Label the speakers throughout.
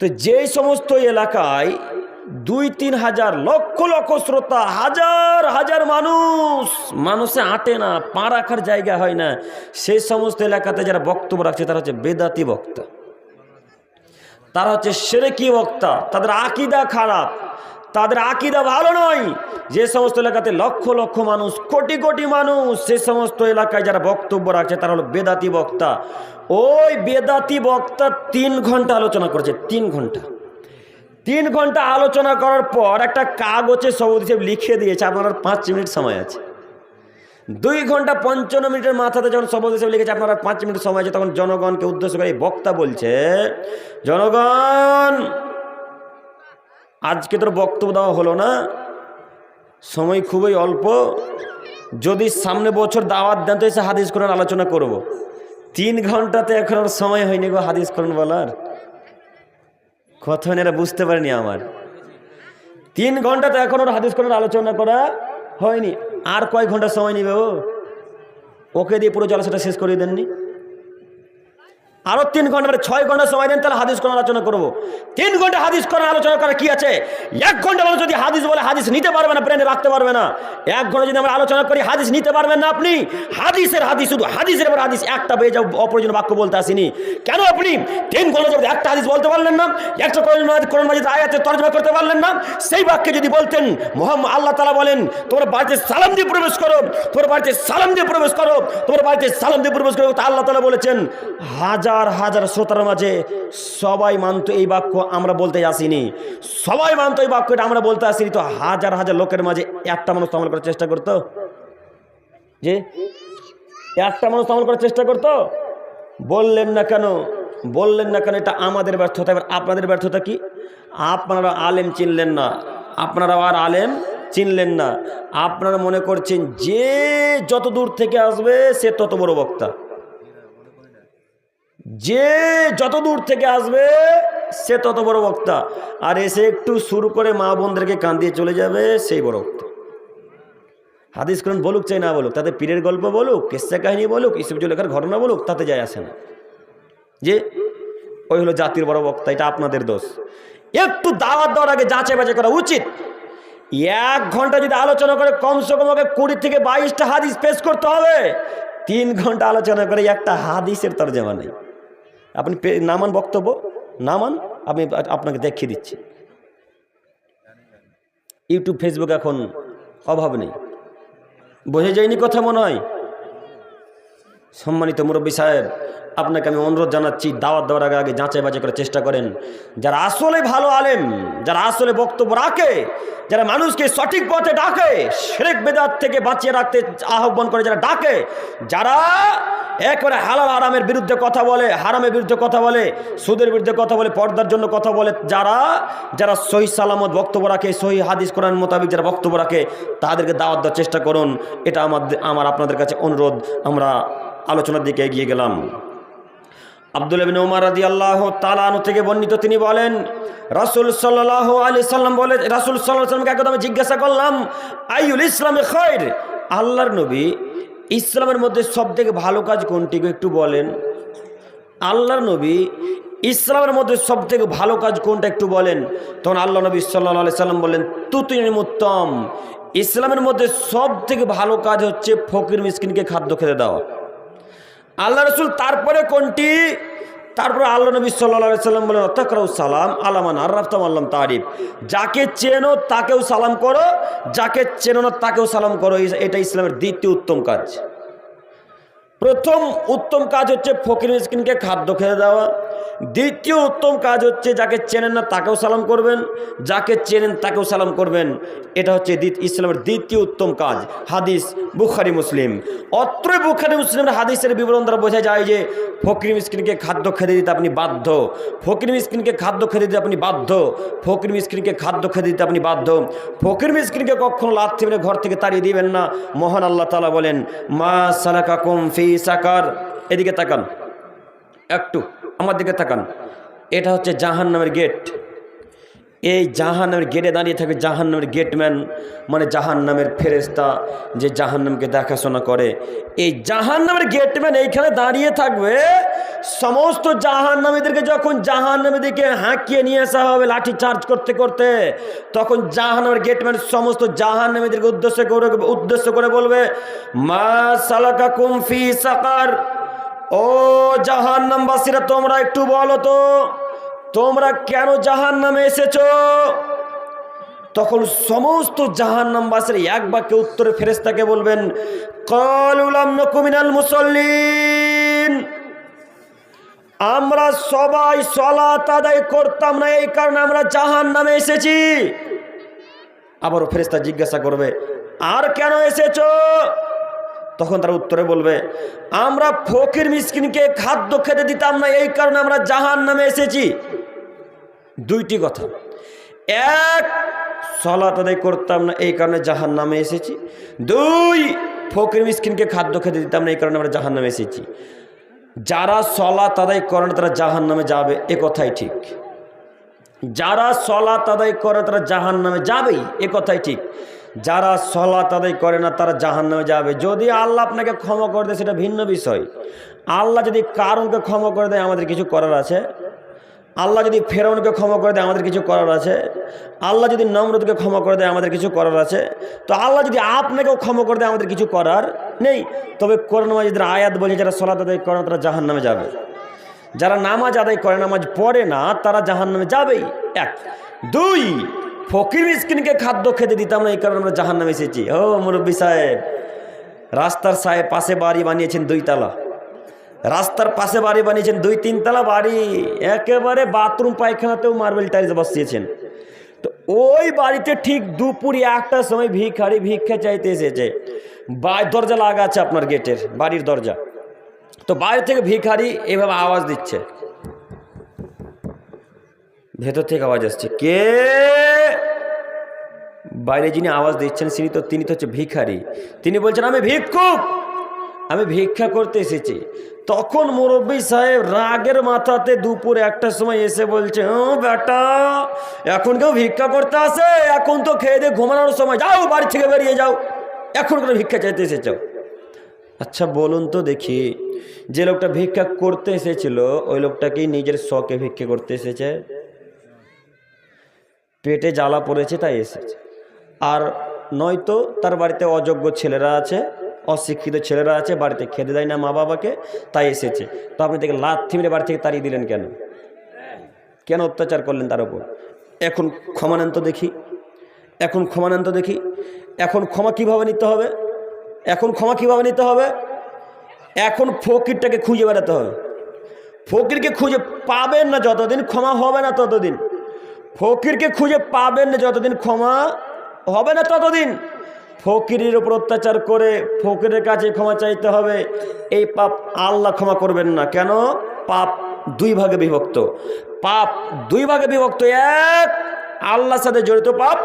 Speaker 1: তো যেই সমস্ত এলাকায় দুই তিন হাজার লক্ষ লক্ষ শ্রোতা, হাজার হাজার মানুষ, মানুষে আঁটে না, পা রাখার জায়গা হয় না, সেই সমস্ত এলাকাতে যারা বক্তব্য রাখছে, তারা হচ্ছে বেদাতি বক্তা। তারা হচ্ছে সেরেকি বক্তা, তাদের আকিদা খারাপ। তাদের আকিদা ভালো নয়। যে সমস্ত এলাকাতে লক্ষ লক্ষ মানুষ, কোটি কোটি মানুষ, সে সমস্ত এলাকায় যারা বক্তব্য রাখছে, তারা হলো বেদাতি বক্তা। ওই বেদাতি বক্তা তিন ঘণ্টা আলোচনা করেছে, তিন ঘণ্টা। তিন ঘণ্টা আলোচনা করার পর একটা কাগজে সবুজ হিসেবে লিখে দিয়েছে, আপনার পাঁচ মিনিট সময় আছে। দুই ঘণ্টা পঞ্চান্ন মিনিটের মাথাতে যখন শপথ হিসেবে লিখেছে, আপনার পাঁচ মিনিট সময় আছে, তখন জনগণকে উদ্দেশ্য করে বক্তা বলছে, জনগণ আজকে তোর বক্তব্য দেওয়া হলো না। সময় খুবই অল্প। যদি সামনে বছর দাওয়াত দেন তো এসে হাদিস কোরআন আলোচনা করব। তিন ঘন্টাতে এখন আর সময় হয়নি গো হাদিস কোরআন বলার। কথা এরা বুঝতে পারেনি আমার। তিন ঘন্টাতে এখন ওর হাদিস কোরআন আলোচনা করা হয়নি। আর কয় ঘণ্টা সময় নিবে ও। ওকে দিয়ে পুরো জলসাটা শেষ করে দেননি। আরও তিন ঘণ্টা মানে ছয় ঘণ্টা সময় দেন, তাহলে হাদিস কোরআন আলোচনা করব। তিন ঘণ্টা হাদিস কোরআন আলোচনা করা কি আছে? এক ঘণ্টা মানুষ যদি হাদিস বলে, হাদিস নিতে পারবে না ব্রেনে রাখতে পারবে না। এক ঘণ্টা যদি আমরা আলোচনা করি, হাদিস নিতে পারবেন না আপনি? হাদিসের হাদিস শুধু, হাদিসের পর হাদিস একটা পেয়ে যাও বাক্য বলতে আসিনি। কেন আপনি? তিন ঘণ্টা যদি একটা হাদিস বলতে পারলেন না, একটা কোরআন মাজিদ আয়াতের তর্জমা করতে পারলেন না, সেই বাক্যে যদি বলতেন, মোহাম্মদ আল্লাহ তালা বলেন, তোমার বাড়িতে সালাম দিয়ে প্রবেশ করো, তোমার বাড়িতে সালাম দিয়ে প্রবেশ করো, তোমার বাড়িতে সালাম দিয়ে প্রবেশ করো। তা আল্লাহ তালা বলেছেন, হাজার হাজার হাজার শ্রোতার মাঝে সবাই মানতো এই বাক্য আমরা বলতে আসিনি। সবাই মানতো এই বাক্যটা আমরা বলতে আসিনি তো হাজার হাজার লোকের মাঝে একটা মানুষ আমল করার চেষ্টা করতো? যে একটা মানুষ আমল করার চেষ্টা করতো? বললেন না কেন? বললেন না কেন? এটা আমাদের ব্যর্থতা। এবার আপনাদের ব্যর্থতা কি? আপনারা আলেম চিনলেন না। আপনারা আর আলেম চিনলেন না। আপনারা মনে করছেন যে যত দূর থেকে আসবে সে তত বড় বক্তা। যে যত দূর থেকে আসবে, সে তত বড় বক্তা। আর এসে একটু শুরু করে মা বোনদেরকে কান্দিয়ে চলে যাবে, সেই বড় বক্তা। হাদিস কোরআন বলুক চাই না বলুক, তাতে পীরের গল্প বলুক, কেসা কাহিনী বলুক ইসুফ লেখার ঘটনা বলুক, তাতে যায় আসে না। যে, ওই হলো জাতির বড় বক্তা, এটা আপনাদের দোষ। একটু দাওয়াত দেওয়ার আগে যাচাই বাছাই করা উচিত। এক ঘণ্টা যদি আলোচনা করে, কমসে কম ওকে কুড়ি থেকে বাইশটা হাদিস পেশ করতে হবে। তিন ঘণ্টা আলোচনা করে একটা হাদিসের তর্জমা নেই। আপনি নামান বক্তব্য, নামান, আমি আপনাকে দেখিয়ে দিচ্ছি। ইউটিউব, ফেসবুক এখন অভাব নেই। বোঝা যায়নি কথা মনে হয়? সম্মানিত মুরব্বী সাহেব আপনাকে আমি অনুরোধ জানাচ্ছি, দাওয়াত দেওয়ার আগে আগে যাচাই বাছাই করার চেষ্টা করেন। যারা আসলে ভালো আলেম, যারা আসলে বক্তব্য রাখে, যারা মানুষকে সঠিক পথে ডাকে, শেরেক বেদাত থেকে বাঁচিয়ে রাখতে আহ্বান করে যারা ডাকে, যারা একবারে হালাল হারামের বিরুদ্ধে কথা বলে, হারামের বিরুদ্ধে কথা বলে, সুদের বিরুদ্ধে কথা বলে, পর্দার জন্য কথা বলে, যারা যারা সহি সালামত বক্তব্য রাখে, সহি হাদিস কোরআন মোতাবেক যারা বক্তব্য রাখে, তাদেরকে দাওয়াত দেওয়ার চেষ্টা করুন। এটা আমার আমার আপনাদের কাছে অনুরোধ। আমরা আলোচনার দিকে এগিয়ে গেলাম। আব্দুল উমার রাদি আল্লাহ তালানু থেকে বর্ণিত তিনি বলেন, রাসুল সাল্লাহ আলি সাল্লাম বলে, রাসুল সাল্লামকে একদম আমি জিজ্ঞাসা করলাম আইউল ইসলামে খৈর? আল্লাহর নবী ইসলামের মধ্যে সব থেকে ভালো কাজ কোনটি গো একটু বলেন? আল্লাহর নবী ইসলামের মধ্যে সব থেকে ভালো কাজ কোনটা একটু বলেন? তখন আল্লাহ নবী সাল্লাহ সাল্লাম বললেন তুতুন উত্তম। ইসলামের মধ্যে সব থেকে ভালো কাজ হচ্ছে ফকির মিসকিনকে খাদ্য খেতে দেওয়া। আল্লাহ রসুল তারপরে কোনটি? তারপরে আল্লাহ নবী সাল্লা সাল্লাম বলেন অত্যাকরাউ সালাম আলামান আর রাফতাম আল্লাম তারিফ। যাকে চেনো তাকেও সালাম করো, যাকে চেনো না তাকেও সালাম করো। এটা ইসলামের দ্বিতীয় উত্তম কাজ। প্রথম উত্তম কাজ হচ্ছে ফকির মিসকিনকে খাদ্য খেতে দেওয়া। দ্বিতীয় উত্তম কাজ হচ্ছে যাকে চেনেন না তাকেও সালাম করবেন, যাকে চেনেন তাকেও সালাম করবেন। এটা হচ্ছে ইসলামের দ্বিতীয় উত্তম কাজ, হাদিস বুখারি মুসলিম। অত্র বুখারি মুসলিমের হাদিসের বিবরণ দ্বারা বোঝা যায় যে ফকির মিসকিনকে খাদ্য খেতে দিতে আপনি বাধ্য। ফকির মিসকিনকে খাদ্য খেতে দিতে আপনি বাধ্য। ফকির মিসকিনকে খাদ্য খেতে দিতে আপনি বাধ্য। ফকির মিসকিনকে কখনো লাথি মেরে ঘর থেকে তাড়িয়ে দিবেন না। মহান আল্লাহ তালা বলেন, মা সালাকাকুম ফি সাকার। এদিকে তাকান। একটু। আমার দিকে তাকান। এটা হচ্ছে জাহান নামের গেট এই জাহান নামের গেটে দাঁড়িয়ে থাকে জাহান নামের গেটম্যান মানে জাহান নামের ফেরেস্তা যে জাহান নামকে দেখাশোনা করে। এই জাহান নামের গেটম্যান এইখানে দাঁড়িয়ে থাকবে। সমস্ত জাহান নামীদেরকে যখন জাহান নামীদেরকে হাঁকিয়ে নিয়ে আসা হবে, লাঠি চার্জ করতে করতে, তখন জাহান নামের গেটম্যান সমস্ত জাহান নামীদেরকে উদ্দেশ্য করে উদ্দেশ্য করে বলবে, মা সালাকা কুমফি সাকার। ও জাহান নামবাসীরা তোমরা একটু বলো তো, তোমরা কেন জাহান নামে এসেছ? তখন সমস্ত জাহান নামবাসের এক বাক্যে উত্তরে ফেরেস্তাকে বলবেন কলুলাম নকুমিনাল মুসল্লিন। আমরা সবাই সলাত আদায় করতাম না, এই কারণে আমরা জাহান নামে এসেছি। আবারও ফেরেস্তা জিজ্ঞাসা করবে, আর কেন এসেছ? তখন তারা উত্তরে বলবে, আমরা ফকির মিসকিনকে খাদ্য খেতে দিতাম না, এই কারণে আমরা জাহান নামে এসেছি। দুইটি কথা। এক, সলাত আদায় করতাম না, এই কারণে জাহান নামে এসেছি। দুই, ফকির মিসকিনকে খাদ্য খেতে দিতাম না, এই কারণে আমরা জাহান নামে এসেছি। যারা সলাত আদায় করে না, তারা জাহান নামে যাবে, এ কথাই ঠিক। যারা সলাত আদায় করে তারা জাহান নামে যাবেই, এ কথাই ঠিক। যারা সলাত আদায় করে না, তারা জাহান নামে যাবে। যদি আল্লাহ আপনাকে ক্ষমা করে দেয়, সেটা ভিন্ন বিষয়। আল্লাহ যদি কারণকে ক্ষমা করে দেয়, আমাদের কিছু করার আছে। আল্লাহ যদি ফেরাউনকে ক্ষমা করে দেয়, আমাদের কিছু করার আছে। আল্লাহ যদি নমরুদকে ক্ষমা করে দেয়, আমাদের কিছু করার আছে। তো আল্লাহ যদি আপনাকেও ক্ষমা করে দেয়, আমাদের কিছু করার নেই। তবে কোরআন মাজিদের আয়াত বলে, যারা সলাত আদায় করে না, তারা জাহান নামে যাবে। যারা নামাজ আদায় করে, নামাজ পড়ে না, তারা জাহান নামে যাবেই। এক। দুই ফকির মিসকিনকে খাদ্য খেতে দিতাম না, এই কারণে আমরা জাহান নামে এসেছি। ও মুরব্বী সাহেব, রাস্তার সাহেব পাশে বাড়ি বানিয়েছেন দুই তালা। রাস্তার পাশে বাড়ি বানিয়েছেন দুই তিনতলা বাড়ি, একেবারে বাথরুম, পায়খানাতেও মার্বেল টাইলস বসিয়েছেন। তো ওই বাড়িতে ঠিক দুপুর একটার সময় ভিখারি ভিক্ষা চাইতে এসেছে। বা দরজা লাগা আছে আপনার গেটের, বাড়ির দরজা। তো বাইরে থেকে ভিখারি এভাবে আওয়াজ দিচ্ছে। ভেতর থেকে আওয়াজ আসছে। কে? বাইরে যিনি আওয়াজ দিচ্ছেন তিনি তো তিনি তো হচ্ছে ভিখারি। তিনি বলছেন, আমি ভিক্ষুক! আমি ভিক্ষা করতে এসেছি। তখন মুরব্বী সাহেব রাগের মাথাতে দুপুর একটার সময় এসে বলছে, ও বেটা, এখন কেউ ভিক্ষা করতে আসে? এখন তো খেয়ে দিয়ে ঘুমানোর সময়। যাও, বাড়ি থেকে বেরিয়ে যাও। এখন করে ভিক্ষা চাইতে এসেছ। আচ্ছা বলুন তো দেখি, যে লোকটা ভিক্ষা করতে এসেছিল, ওই লোকটা কি নিজের শখে ভিক্ষা করতে এসেছে? পেটে জ্বালা পড়েছে, তাই এসেছে। আর নয়তো তার বাড়িতে অযোগ্য ছেলেরা আছে, অশিক্ষিত ছেলেরা আছে, বাড়িতে খেতে দেয় না মা বাবাকে, তাই এসেছে। তো আপনি থেকে লাথি মেরে বাড়ি থেকে তাড়িয়ে দিলেন কেন? কেন অত্যাচার করলেন তার উপর? এখন ক্ষমানান্ত দেখি, এখন ক্ষমানান্ত দেখি, এখন ক্ষমা কীভাবে নিতে হবে? এখন ক্ষমা কীভাবে নিতে হবে? এখন ফকিরটাকে খুঁজে বেড়াতে হবে। ফকিরকে খুঁজে পাবেন না যতদিন, ক্ষমা হবে না ততদিন। ফকিরকে খুঁজে পাবেন না যতদিন ক্ষমা হবে না ততদিন। ফকিরের উপর অত্যাচার করে ফকিরের কাছে ক্ষমা চাইতে হবে। এই পাপ আল্লাহ ক্ষমা করবেন না। কেন? পাপ দুই ভাগে বিভক্ত। পাপ দুই ভাগে বিভক্ত। এক আল্লাহর সাথে জড়িত পাপ।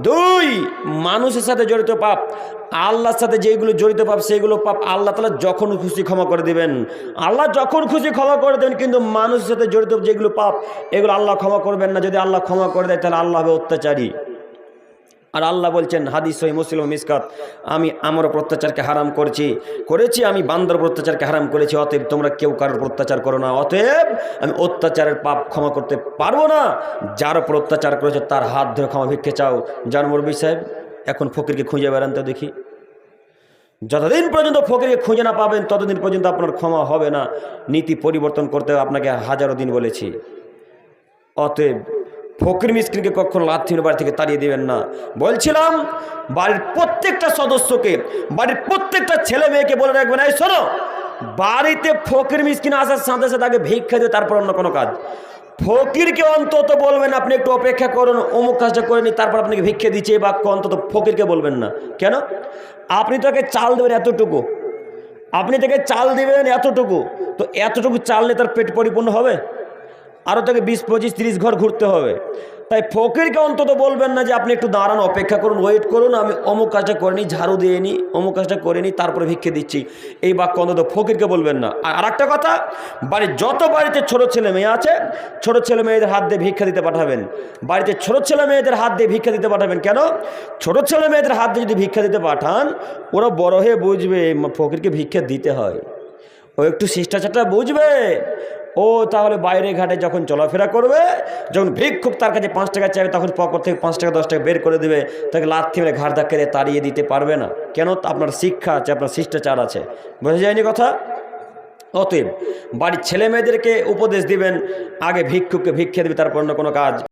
Speaker 1: দুই, মানুষের সাথে জড়িত পাপ। আল্লাহর সাথে যেগুলো জড়িত পাপ, সেগুলো পাপ আল্লাহ তালা যখন খুশি ক্ষমা করে দিবেন। আল্লাহ যখন খুশি ক্ষমা করে দেবেন, কিন্তু মানুষের সাথে জড়িত যেগুলো পাপ, এগুলো আল্লাহ ক্ষমা করবেন না। যদি আল্লাহ ক্ষমা করে দেয়, তাহলে আল্লাহ হবে অত্যাচারী। আর আল্লাহ বলছেন, হাদিস সহি মুসলিম মিসকাত, আমি আমার অত্যাচারকে হারাম করেছি করেছি, আমি বান্দর অত্যাচারকে হারাম করেছি, অতএব তোমরা কেউ কারোর অত্যাচার করো না, অতএব আমি অত্যাচারের পাপ ক্ষমা করতে পারব না, যার উপর অত্যাচার করেছে তার হাত ধরে ক্ষমা ভিক্ষে চাও। মুরবি সাহেব, এখন ফকিরকে খুঁজে বেড়ান তো দেখি। যতদিন পর্যন্ত ফকিরকে খুঁজে না পাবেন, ততদিন পর্যন্ত আপনার ক্ষমা হবে না। নীতি পরিবর্তন করতে আপনাকে হাজারো দিন বলেছি। অতএব ফকির মিসকিনকে কখনো লাথির বাড়ি থেকে তাড়িয়ে দেবেন না। বলছিলাম, বাড়ির প্রত্যেকটা সদস্যকে, বাড়ির প্রত্যেকটা ছেলে মেয়েকে বলে রাখবেন, এই শোনো, বাড়িতে ফকির মিসকিন আসার সাথে সাথে আগে ভিক্ষা দিয়ে তারপর অন্য কোনো কাজ। ফকিরকে অন্তত বলবেন, আপনি একটু অপেক্ষা করুন, অমুক কাজটা করে নি তারপর আপনাকে ভিক্ষা দিচ্ছে, এই বাক্য অন্তত ফকিরকে বলবেন না। কেন? আপনি তাকে চাল দেবেন এতটুকু। আপনি তাকে চাল দেবেন এতটুকু। তো এতটুকু চাল নিয়ে তার পেট পরিপূর্ণ হবে? আরও তাকে বিশ, পঁচিশ, তিরিশ ঘর ঘুরতে হবে। তাই ফকিরকে অন্তত বলবেন না যে আপনি একটু দাঁড়ান, অপেক্ষা করুন ওয়েট করুন, আমি অমুক কাজটা করে নিই ঝাড়ু দিয়ে নিই অমুক কাজটা করে নিই তারপরে ভিক্ষে দিচ্ছি। এই বাক্য অন্তত ফকিরকে বলবেন না। আর আরেকটা কথা, বাড়ির যত বাড়িতে ছোট ছেলে মেয়ে আছে, ছোট ছেলে মেয়েদের হাত দিয়ে ভিক্ষা দিতে পাঠাবেন। বাড়িতে ছোট ছেলে মেয়েদের হাত দিয়ে ভিক্ষা দিতে পাঠাবেন কেন? ছোট ছেলে মেয়েদের হাত দিয়ে যদি ভিক্ষা দিতে পাঠান, ওরা বড় হয়ে বুঝবে, ফকিরকে ভিক্ষা দিতে হয়। ও একটু শিষ্টাচারটা বুঝবে। ও তাহলে বাইরে ঘাটে যখন চলাফেরা করবে, যখন ভিক্ষুক তার কাছে পাঁচ টাকা চাইবে, তখন পকর থেকে পাঁচ টাকা, দশ টাকা বের করে দেবে। তাকে লাথি মেরে ঘাট ধাক্কা দিয়ে তাড়িয়ে দিতে পারবে না। কেন? আপনার শিক্ষা আছে, আপনার শিষ্টাচার আছে। বোঝা যায়নি কথা? অতএব বাড়ির ছেলে মেয়েদেরকে উপদেশ দিবেন, আগে ভিক্ষুককে ভিক্ষে দেবে, তারপর অন্য কোনো কাজ।